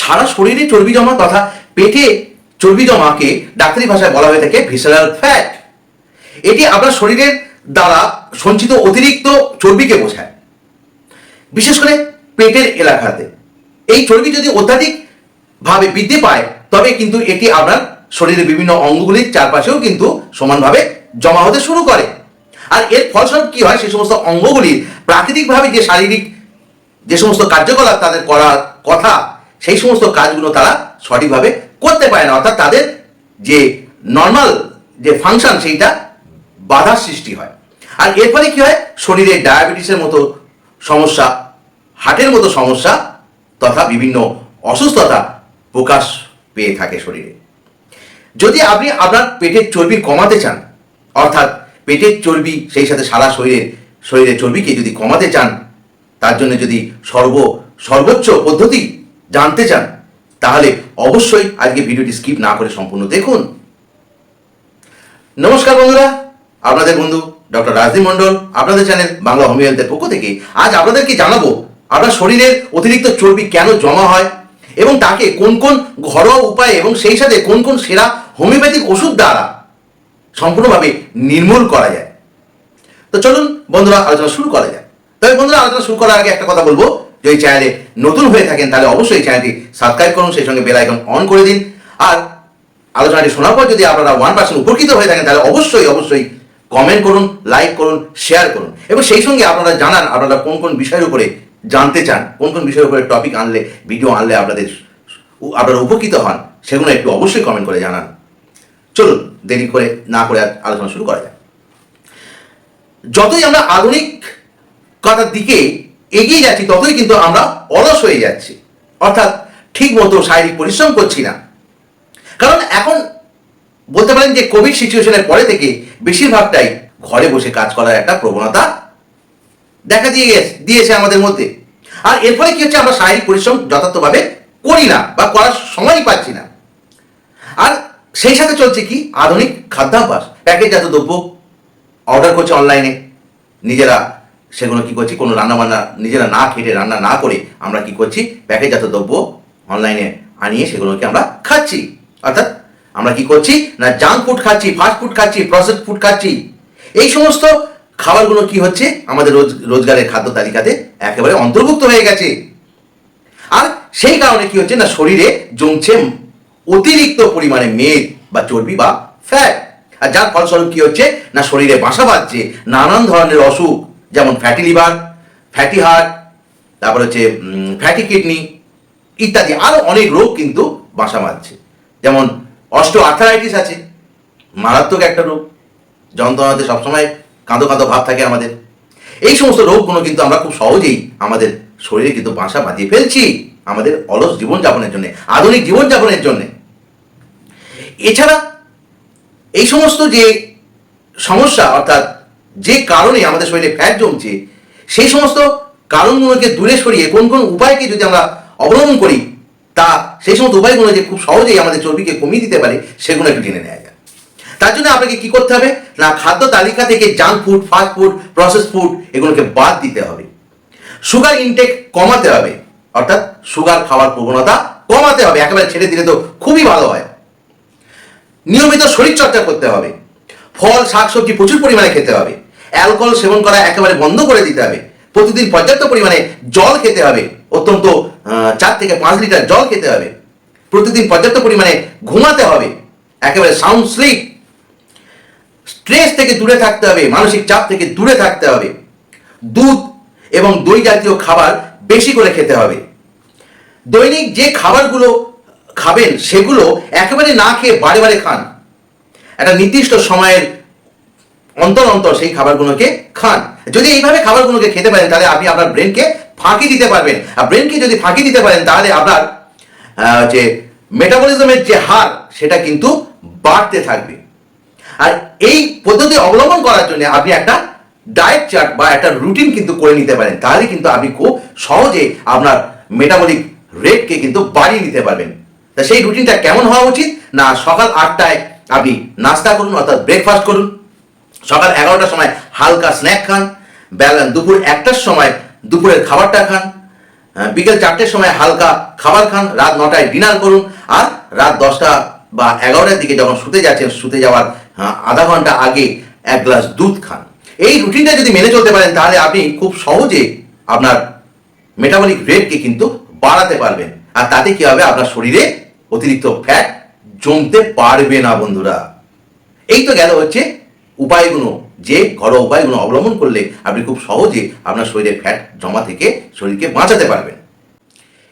সারা শরীরে চর্বি জমা তথা পেটে চর্বি জমাকে ডাক্তারি ভাষায় বলা হয়ে থাকে ভিসারাল ফ্যাট এটি আপনার শরীরের দ্বারা সঞ্চিত অতিরিক্ত চর্বিকে বোঝায়। বিশেষ করে পেটের এলাকাতে। এই চর্বি যদি অত্যাধিক ভাবে বৃদ্ধি পায়, তবে কিন্তু এটি আপনার শরীরের বিভিন্ন অঙ্গগুলির চারপাশেও কিন্তু সমানভাবে জমা হতে শুরু করে। আর এর ফলস্বরূপ কি হয়? সেই সমস্ত অঙ্গগুলির প্রাকৃতিকভাবে যে শারীরিক যে সমস্ত কার্যকলাপ তাদের করার কথা সেই সমস্ত কাজগুলো তারা সঠিকভাবে করতে পারে না। অর্থাৎ তাদের যে নর্মাল যে ফাংশন সেইটা বাধার সৃষ্টি হয়। আর এর ফলে কী হয়? শরীরে ডায়াবেটিসের মতো সমস্যা হার্টের মতো সমস্যা তথা বিভিন্ন অসুস্থতা প্রকাশ পেয়ে থাকে শরীরে। যদি আপনি আপনার পেটের চর্বি কমাতে চান, অর্থাৎ পেটের চর্বি সেই সাথে সারা শরীরের শরীরের চর্বিকে যদি কমাতে চান, তার জন্য যদি সর্ব, সর্বোচ্চ পদ্ধতি জানতে চান, তাহলে অবশ্যই আজকে ভিডিওটি স্কিপ না করে সম্পূর্ণ দেখুন। নমস্কার বন্ধুরা, আপনাদের বন্ধু ডক্টর রাজদীপ মণ্ডল, আপনাদের চ্যানেল বাংলা হোমিও পক্ষ থেকে। আজ আপনাদেরকে জানাব, আপনার শরীরের অতিরিক্ত চর্বি কেন জমা হয় এবং তাকে কোন কোন ঘরোয়া উপায়ে এবং সেই সাথে কোন কোন সেরা হোমিওপ্যাথিক ওষুধ দ্বারা সম্পূর্ণভাবে নির্মূল করা যায়। তো চলুন বন্ধুরা, আলোচনা শুরু করা যায় তবে বন্ধুরা, আলোচনা শুরু করার আগে একটা কথা বলব। যে এই চ্যানেলে নতুন হয়ে থাকেন, তাহলে অবশ্যই চ্যানেলটি সাবস্ক্রাইব করুন, সেই সঙ্গে বেল আইকন অন করে দিন। আর আলোচনাটি শোনার পর যদি আপনারা ওয়ান পার্সেন্ট উপকৃত হয়ে থাকেন, তাহলে অবশ্যই অবশ্যই কমেন্ট করুন লাইক করুন শেয়ার করুন। এবং সেই সঙ্গে আপনারা জানান, আপনারা কোন কোন বিষয়ের উপরে জানতে চান, কোন কোন বিষয়ের উপরে টপিক আনলে ভিডিও আনলে আপনাদের আপনারা উপকৃত হন, সেগুলো একটু অবশ্যই কমেন্ট করে জানান। চলুন, দেরি করে না করে আলোচনা শুরু করা যায় যতই আমরা আধুনিক কথার দিকে এগিয়ে যাচ্ছি ততই কিন্তু আমরা অলস হয়ে যাচ্ছি। অর্থাৎ ঠিক মতো শারীরিক পরিশ্রম করছি না। কারণ এখন বলতে পারেন যে কোভিড সিচুয়েশনের পরে থেকে বেশিরভাগটাই ঘরে বসে কাজ করার একটা প্রবণতা দেখা দিয়ে গেছে, দিয়েছে আমাদের মধ্যে। আর এর ফলে কি হচ্ছে, আমরা শারীরিক পরিশ্রম যথার্থভাবে করি না বা করার সময়ই পাচ্ছি না। আর সেই সাথে চলছে কি, আধুনিক খাদ্যাভ্যাস। প্যাকেটজাত দ্রব্য অর্ডার করছে অনলাইনে নিজেরা সেগুলো কি করছি? কোনো রান্না বান্না নিজেরা না খেটে, রান্না না করে আমরা কি করছি? প্যাকেটজাত দ্রব্য অনলাইনে আনিয়ে সেগুলোকে আমরা খাচ্ছি। অর্থাৎ আমরা কি করছি? না জাঙ্ক ফুড খাচ্ছি ফাস্ট ফুড খাচ্ছি প্রসেস ফুড খাচ্ছি। এই সমস্ত খাবারগুলো কি হচ্ছে? আমাদের রোজ, রোজগারের খাদ্য তালিকাতে একেবারে অন্তর্ভুক্ত হয়ে গেছে। আর সেই কারণে কি হচ্ছে? না, শরীরে জমছে অতিরিক্ত পরিমাণে মেদ বা চর্বি বা ফ্যাট আর যার ফলস্বরূপ কি হচ্ছে? না, শরীরে বাসা বাঁধছে, নানান ধরনের অসুখ যেমন ফ্যাটি লিভার ফ্যাটি হার্ট তারপর হচ্ছে ফ্যাটি কিডনি ইত্যাদি। আরও অনেক রোগ কিন্তু বাসা বাঁধছে। যেমন অস্টো আর্থারাইটিস আছে, মারাত্মক একটা রোগ, যন্ত্রণাতে সবসময় কাঁদো কাঁদো ভাব থাকে আমাদের। এই সমস্ত রোগগুলো কিন্তু আমরা খুব সহজেই আমাদের শরীরে কিন্তু বাসা বাঁধিয়ে ফেলছি আমাদের অলস জীবনযাপনের জন্য, আধুনিক জীবনযাপনের জন্য। এছাড়া এই সমস্ত যে সমস্যা, অর্থাৎ যে কারণে আমাদের শরীরে ফ্যাট জমছে, সেই সমস্ত কারণগুলোকে দূরে সরিয়ে কোন কোন উপায়কে যদি আমরা অবলম্বন করি, তা সেই সমস্ত উপায়গুলো যে খুব সহজেই আমাদের চর্বিকে কমিয়ে দিতে পারে, সেগুলো একটু জেনে নেওয়া যায় তার জন্য আপনাকে কি করতে হবে? না, খাদ্য তালিকা থেকে junk food fast food process food এগুলোকে বাদ দিতে হবে। সুগার ইনটেক কমাতে হবে, অর্থাৎ সুগার খাওয়ার প্রবণতা কমাতে হবে, একেবারে ছেড়ে দিলে তো খুবই ভালো হয়। নিয়মিত শরীরচর্চা করতে হবে, ফল, শাকসবজি প্রচুর পরিমাণে খেতে হবে। অ্যালকোহল সেবন করা একেবারে বন্ধ করে দিতে হবে। প্রতিদিন পর্যাপ্ত পরিমাণে জল খেতে হবে। অত্যন্ত চার থেকে পাঁচ লিটার জল খেতে হবে। প্রতিদিন পর্যাপ্ত পরিমাণে ঘুমাতে হবে। একেবারে সাউন্ড স্লিপ স্ট্রেস থেকে দূরে থাকতে হবে, মানসিক চাপ থেকে দূরে থাকতে হবে। দুধ এবং দই জাতীয় খাবার বেশি করে খেতে হবে। দৈনিক যে খাবারগুলো খাবেন, সেগুলো একেবারে না খেয়ে বারে বারে খান। একটা নির্দিষ্ট সময়ের অন্তর অন্তর সেই খাবারগুলোকে খান। যদি এইভাবে খাবারগুলোকে খেতে পারেন, তাহলে আপনি আপনার ব্রেনকে ফাঁকি দিতে পারবেন। আর ব্রেনকে যদি ফাঁকি দিতে পারেন, তাহলে আপনার যে মেটাবলিজমের যে হার, সেটা কিন্তু বাড়তে থাকবে। আর এই পদ্ধতি অবলম্বন করার জন্য আপনি একটা ডায়েট চার্ট বা একটা রুটিন কিন্তু করে নিতে পারেন। তাহলে কিন্তু আপনি খুব সহজে আপনার মেটাবলিক রেটকে কিন্তু বাড়িয়ে নিতে পারবেন। তা সেই রুটিনটা কেমন হওয়া উচিত? না সকাল আটটায় আপনি নাস্তা করুন, অর্থাৎ ব্রেকফাস্ট করুন। সকাল এগারোটার সময় হালকা স্ন্যাক খান বেলা দুপুর একটার সময় দুপুরের খাবারটা খান আহ, বিকেল চারটের সময় হালকা খাবার খান রাত নটায় ডিনার করুন আর রাত দশটা বা এগারোটার দিকে যখন শুতে যাচ্ছেন শুতে যাওয়ার আহ, আধা ঘণ্টা আগে এক গ্লাস দুধ খান। এই রুটিনটা যদি মেনে চলতে পারেন তাহলে আপনি খুব সহজে আপনার মেটাবলিক রেটকে কিন্তু বাড়াতে পারবেন। আর তাতে কি হবে? আপনার শরীরে অতিরিক্ত ফ্যাট জমতে পারবে না বন্ধুরা। এই তো গেল হচ্ছে উপায়গুলো, যে ঘরোয়া উপায়গুলো অবলম্বন করলে আপনি খুব সহজে আপনার শরীরে ফ্যাট জমা থেকে শরীরকে বাঁচাতে পারবেন।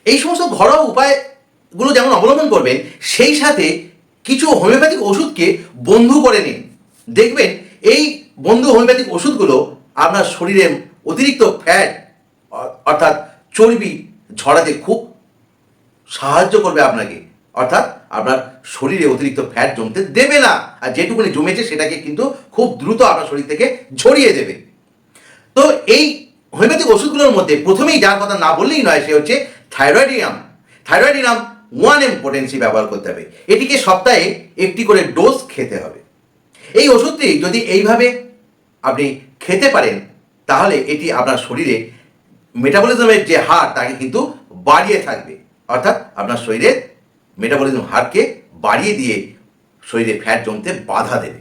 এই সমস্ত ঘরোয়া উপায়গুলো যেমন অবলম্বন করবেন, সেই সাথে কিছু হোমিওপ্যাথিক ওষুধকে বন্ধু করে নিন। দেখবেন এই বন্ধু হোমিওপ্যাথিক ওষুধগুলো আপনার শরীরে অতিরিক্ত ফ্যাট অর্থাৎ চর্বি ঝরাতে খুব সাহায্য করবে আপনাকে। অর্থাৎ আপনার শরীরে অতিরিক্ত ফ্যাট জমতে দেবে না। আর যেটুকুনি জমেছে সেটাকে কিন্তু খুব দ্রুত আপনার শরীর থেকে ঝরিয়ে দেবে। তো এই হোমিওপ্যাথিক ওষুধগুলোর মধ্যে প্রথমেই যার কথা না বললেই নয়, সে হচ্ছে thyroidinum thyroidinum one M potency ব্যবহার করতে হবে। এটিকে সপ্তাহে একটি করে ডোজ খেতে হবে। এই ওষুধটি যদি এইভাবে আপনি খেতে পারেন, তাহলে এটি আপনার শরীরে মেটাবলিজমের যে হার, তাকে কিন্তু বাড়িয়ে থাকবে। অর্থাৎ আপনার শরীরের মেটাবলিজম হারকে বাড়িয়ে দিয়ে শরীরে ফ্যাট জমতে বাধা দেবে।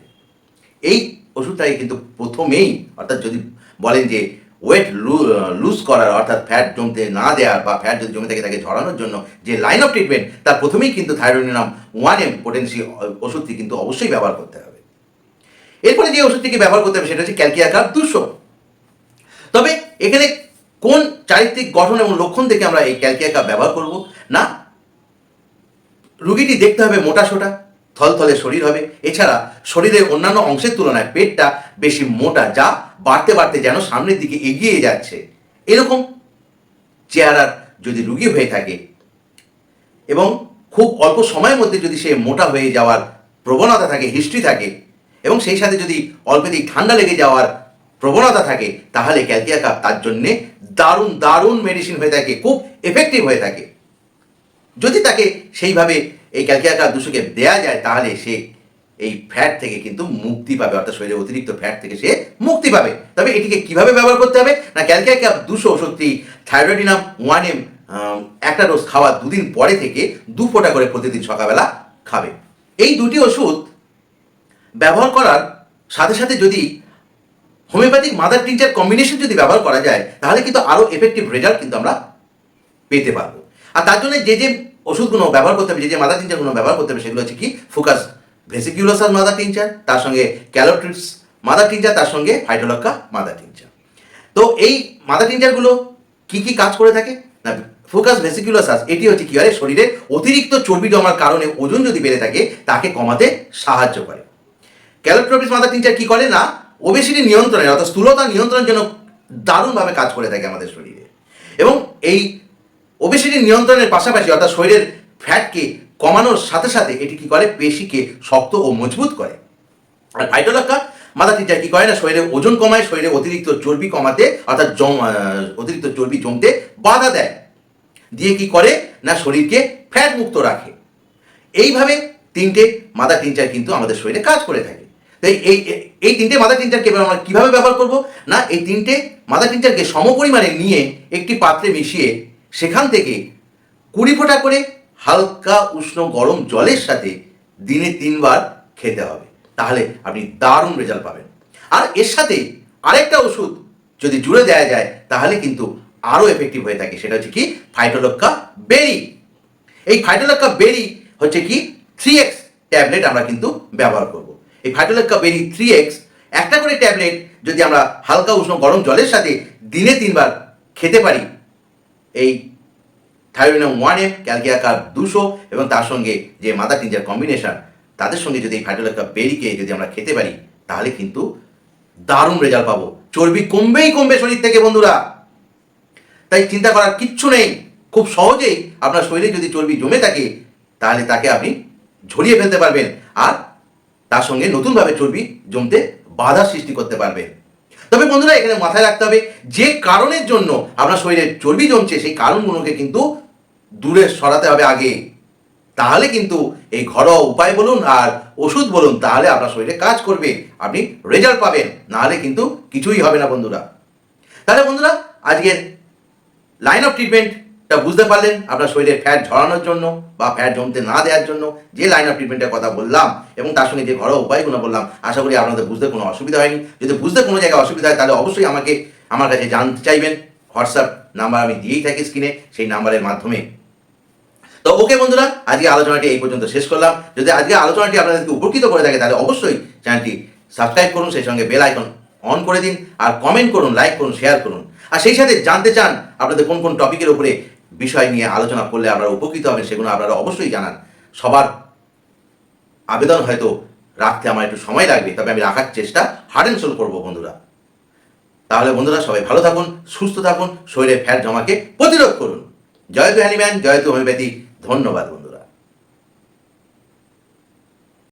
এই ওষুধটাকে কিন্তু প্রথমেই, অর্থাৎ যদি বলেন যে ওয়েট লুজ করার, অর্থাৎ ফ্যাট জমতে না দেওয়ার বা ফ্যাট যদি জমে থাকে তাকে ঝরানোর জন্য যে লাইন অফ ট্রিটমেন্ট তার প্রথমেই কিন্তু থাইরয়েডিনাম ওয়ান এম পোটেন্সি ওষুধটি কিন্তু অবশ্যই ব্যবহার করতে হবে। এরপরে যে ওষুধটিকে ব্যবহার করতে হবে সেটা হচ্ছে ক্যালকিয়াকার দুশো। তবে এখানে কোন চারিত্রিক গঠন এবং লক্ষণ থেকে আমরা এই ক্যালকিয়াকা ব্যবহার করব না রুগীটি দেখতে হবে মোটা সোটা, থলথলে শরীর হবে। এছাড়া শরীরের অন্যান্য অংশের তুলনায় পেটটা বেশি মোটা, যা বাড়তে বাড়তে যেন সামনের দিকে এগিয়ে যাচ্ছে। এরকম চেহারার যদি রুগী হয়ে থাকে এবং খুব অল্প সময়ের মধ্যে যদি সে মোটা হয়ে যাওয়ার প্রবণতা থাকে, হিস্ট্রি থাকে এবং সেই সাথে যদি অল্পেদিক ঠান্ডা লেগে যাওয়ার প্রবণতা থাকে, তাহলে ক্যালকিয়া কাপ তার জন্যে দারুণ দারুণ মেডিসিন হয়ে থাকে, খুব এফেক্টিভ হয়ে থাকে। যদি তাকে সেইভাবে এই ক্যালকিয়া কাপ দুশোকে দেয়া যায়, তাহলে সে এই ফ্যাট থেকে কিন্তু মুক্তি পাবে, অর্থাৎ শরীরে অতিরিক্ত ফ্যাট থেকে সে মুক্তি পাবে। তবে এটিকে কীভাবে ব্যবহার করতে হবে? না ক্যালকিয়া দুশো ওষুধটি থাইরয়েডিনাম ওয়ান এম একটা ডোজ খাওয়া দুদিন পরে থেকে দু ফোঁটা করে প্রতিদিন সকালবেলা খাবে। এই দুটি ওষুধ ব্যবহার করার সাথে সাথে যদি হোমিওপ্যাথিক মাদার টিনচার কম্বিনেশন যদি ব্যবহার করা যায়, তাহলে কিন্তু আরও এফেক্টিভ রেজাল্ট কিন্তু আমরা পেতে পারব। আর তার জন্য যে যে ওষুধগুলো ব্যবহার করতে হবে, যে যে মাদার টিনচারগুলো ব্যবহার করতে হবে, সেগুলো হচ্ছে কি? ফোকাস ভেসিকিউলোসাস মাদার টিনচার, তার সঙ্গে ক্যালোট্রিপস মাদার টিনচার, তার সঙ্গে হাইড্রোলক্কা মাদার টিনচার। তো এই মাদার টিনচারগুলো কি কি কাজ করে থাকে? না, ফোকাস ভেসিকুলাসাস এটি হচ্ছে কি হয় শরীরে অতিরিক্ত চর্বি জমার কারণে ওজন যদি বেড়ে থাকে, তাকে কমাতে সাহায্য করে। ক্যালোট্রপিস মাদার টিনচার কি করে? না ওবেসিটি নিয়ন্ত্রণে, অর্থাৎ স্থূলতা নিয়ন্ত্রণের জন্য দারুণভাবে কাজ করে থাকে আমাদের শরীরে। এবং এই ওবেসিটি নিয়ন্ত্রণের পাশাপাশি অর্থাৎ শরীরের ফ্যাটকে কমানোর সাথে সাথে এটি কি করে? পেশিকে শক্ত ও মজবুত করে। আর ফাইটোলাক্কা মাথা টিচার কি করে না? শরীরে ওজন কমায়, শরীরে অতিরিক্ত চর্বি কমাতে, অর্থাৎ জম অতিরিক্ত চর্বি জমতে বাধা দেয়। দিয়ে কি করে? না, শরীরকে ফ্যাট মুক্ত রাখে। এইভাবে তিনটে মাদার টিনচার কিন্তু আমাদের শরীরে কাজ করে থাকে। তাই এই, এই- তিনটে মাদার টিনচারকে আমরা কীভাবে ব্যবহার করব? না, এই তিনটে মাদার টিনচারকে সমপরিমাণে নিয়ে একটি পাত্রে মিশিয়ে সেখান থেকে কুড়ি ফোঁটা করে হালকা উষ্ণ গরম জলের সাথে দিনে তিনবার খেতে হবে। তাহলে আপনি দারুণ রেজাল্ট পাবেন। আর এর সাথে আরেকটা ওষুধ যদি জুড়ে দেওয়া যায়, তাহলে কিন্তু আরও এফেক্টিভ হয়ে থাকে। সেটা হচ্ছে কি? ফাইটোলক্কা বেরি এই ফাইটোলক্কা বেরি হচ্ছে কি? থ্রি এক্স ট্যাবলেট আমরা কিন্তু ব্যবহার করব। এই ফাইটোলক্কা বেরি থ্রি এক্স একটা করে ট্যাবলেট যদি আমরা হালকা উষ্ণ গরম জলের সাথে দিনে তিনবার খেতে পারি এই থাইরোইনাম ওয়ান ক্যালকিয়াকার দুশো এবং তার সঙ্গে যে মাদার টিনজার কম্বিনেশন তাদের সঙ্গে যদি এই ফাইটোলক্কা বেরিকে যদি আমরা খেতে পারি, তাহলে কিন্তু দারুণ রেজাল্ট পাবো। চর্বি কমবেই কমবে শরীর থেকে, বন্ধুরা। তাই চিন্তা করার কিচ্ছু নেই। খুব সহজেই আপনার শরীরে যদি চর্বি জমে থাকে, তাহলে তাকে আপনি ঝরিয়ে ফেলতে পারবেন। আর তার সঙ্গে নতুনভাবে চর্বি জমতে বাধা সৃষ্টি করতে পারবেন তবে বন্ধুরা, এখানে মাথায় রাখতে হবে, যে কারণের জন্য আপনার শরীরে চর্বি জমছে, সেই কারণগুলোকে কিন্তু দূরে সরাতে হবে আগে। তাহলে কিন্তু এই ঘরোয়া উপায় বলুন আর ওষুধ বলুন, তাহলে আপনার শরীরে কাজ করবে, আপনি রেজাল্ট পাবেন। নাহলে কিন্তু কিছুই হবে না বন্ধুরা। তাহলে বন্ধুরা, আজকের লাইন অফ ট্রিটমেন্ট তা বুঝতে পারলেন আপনার শরীরে ফ্যাট ঝরানোর জন্য বা ফ্যাট জমতে না দেওয়ার জন্য যে লাইন অফ ট্রিটমেন্টের কথা বললাম এবং তার সঙ্গে যে ঘরোয়া উপায়গুলো বললাম, আশা করি আপনাদের বুঝতে কোনো অসুবিধা হয়নি। যদি বুঝতে কোনো জায়গায় অসুবিধা হয়, তাহলে অবশ্যই আমাকে, আমার কাছে জানতে চাইবেন। হোয়াটসঅ্যাপ নাম্বার আমি দিয়েই থাকি স্ক্রিনে সেই নাম্বারের মাধ্যমে। তো ওকে বন্ধুরা আজকে আলোচনাটি এই পর্যন্ত শেষ করলাম। যদি আজকে আলোচনাটি আপনাদেরকে উপকৃত করে থাকে, তাহলে অবশ্যই চ্যানেলটি সাবস্ক্রাইব করুন, সেই সঙ্গে বেল আইকন অন করে দিন, আর কমেন্ট করুন লাইক করুন শেয়ার করুন। আর সেই সাথে জানতে চান আপনাদের কোন কোন টপিকের উপরে বিষয় নিয়ে আলোচনা করলে আপনারা উপকৃত হবেন সেগুলো আপনারা অবশ্যই জানান। সবার আবেদন হয়তো রাখতে আমার একটু সময় লাগবে, তবে আমি রাখার চেষ্টা হার্ড অ্যান্ড সোল করব বন্ধুরা। তাহলে বন্ধুরা সবাই ভালো থাকুন, সুস্থ থাকুন, শরীরে ফ্যাট জমাকে প্রতিরোধ করুন। জয় তু হ্যানিম্যান জয় তু হোমিওপ্যাথি, ধন্যবাদ